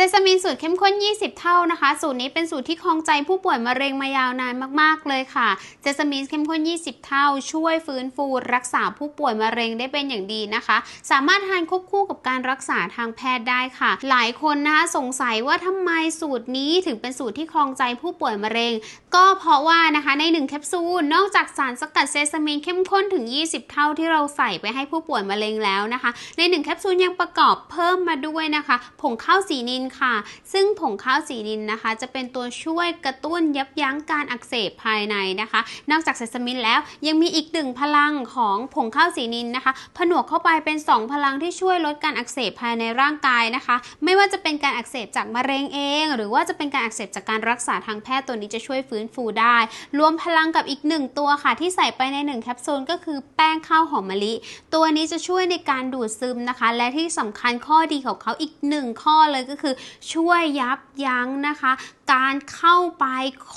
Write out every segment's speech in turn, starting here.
ซซามินสูตรเข้มข้น 20 เท่านะคะ สูตรนี้เป็นสูตรที่ครองใจผู้ป่วยมะเร็งมายาวนานมากๆเลยค่ะเซซามินเข้มข้น 20 เท่า ช่วยฟื้นฟูรักษาผู้ป่วยมะเร็งได้เป็นอย่างดีนะคะ สามารถทานควบคู่กับการรักษาทางแพทย์ได้ค่ะ หลายคนนะคะสงสัยว่าทำไมสูตรนี้ถึงเป็นสูตรที่ครองใจผู้ป่วยมะเร็ง ก็เพราะว่านะคะใน1แคปซูลนอกจากสารสกัดเซซามินเข้มข้นถึง 20 เท่าที่เราใส่ไปให้ผู้ป่วยมะเร็งแล้วนะคะ ใน1แคปซูลยังประกอบเพิ่มมาด้วยนะคะ ผงข้าวสีนินค่ะ ซึ่งผงข้าวสีนินนะคะ จะเป็นตัวช่วยกระตุ้นยับยั้งการอักเสบภายในนะคะ นอกจากเซซามินแล้วยังมีอีกหนึ่งพลังของผงข้าวสีนินนะคะ ผนวกเข้าไปเป็น 2 พลังที่ช่วยลดการอักเสบภายในร่างกายนะคะ ไม่ว่าจะเป็นการอักเสบจากมะเร็งเอง หรือว่าจะเป็นการอักเสบจากการรักษาทางแพทย์ตัวนี้จะช่วยฟื้นฟูได้ รวมพลังกับอีกหนึ่งตัวค่ะ ที่ใส่ไปใน 1 แคปซูลก็คือแป้งข้าวหอมมะลิ ตัวนี้จะช่วยในการดูดซึมนะคะ และที่สำคัญข้อดีของเขาอีกหนึ่งข้อเลยก็คือช่วยยับยั้งนะคะ การเข้าไป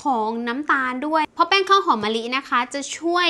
ของน้ำตาลด้วย เพราะแป้งข้าวหอมมะลินะคะ จะช่วย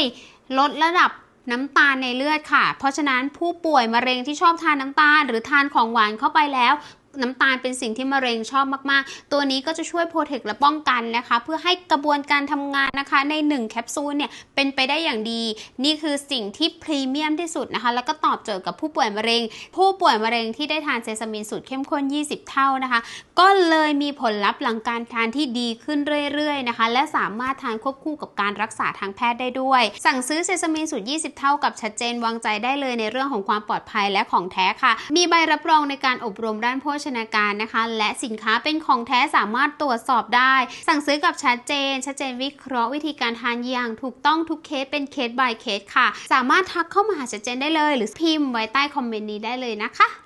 ลดระดับน้ำตาลในเลือดค่ะ เพราะฉะนั้นผู้ป่วยมะเร็งที่ชอบทานน้ำตาล หรือทานของหวานเข้าไปแล้ว น้ำตาลเป็นสิ่งที่มะเร็งชอบมากๆ ตัวนี้ก็จะช่วยโปรเทคและป้องกันนะคะ เพื่อให้กระบวนการทำงานนะคะ ใน 1 แคปซูลเนี่ยเป็นไปได้อย่างดี นี่คือสิ่งที่พรีเมียมที่สุดนะคะ แล้วก็ตอบโจทย์กับผู้ป่วยมะเร็ง ผู้ป่วยมะเร็งที่ได้ทานเซซามินสูตรเข้มข้น 20 เท่านะคะ ก็เลยมีผลลัพธ์หลังการทานที่ดีขึ้นเรื่อยๆนะคะ และสามารถทานควบคู่กับการรักษาทางแพทย์ได้ด้วย สั่งซื้อเซซามินสูตร 20 เท่ากับชัดเจนวางใจได้เลยในเรื่องของความปลอดภัยและของแท้ค่ะ มีใบรับรองในการอบรมด้านโภชนาการนะคะ และสินค้าเป็นของแท้สามารถตรวจสอบได้ สั่งซื้อกับชัดเจน ชัดเจนวิเคราะห์วิธีการทานอย่างถูกต้องทุกเคสเป็นเคส by เคสค่ะ สามารถทักเข้ามาหาชัดเจนได้เลย หรือพิมพ์ไว้ใต้คอมเมนต์นี้ได้เลยนะคะ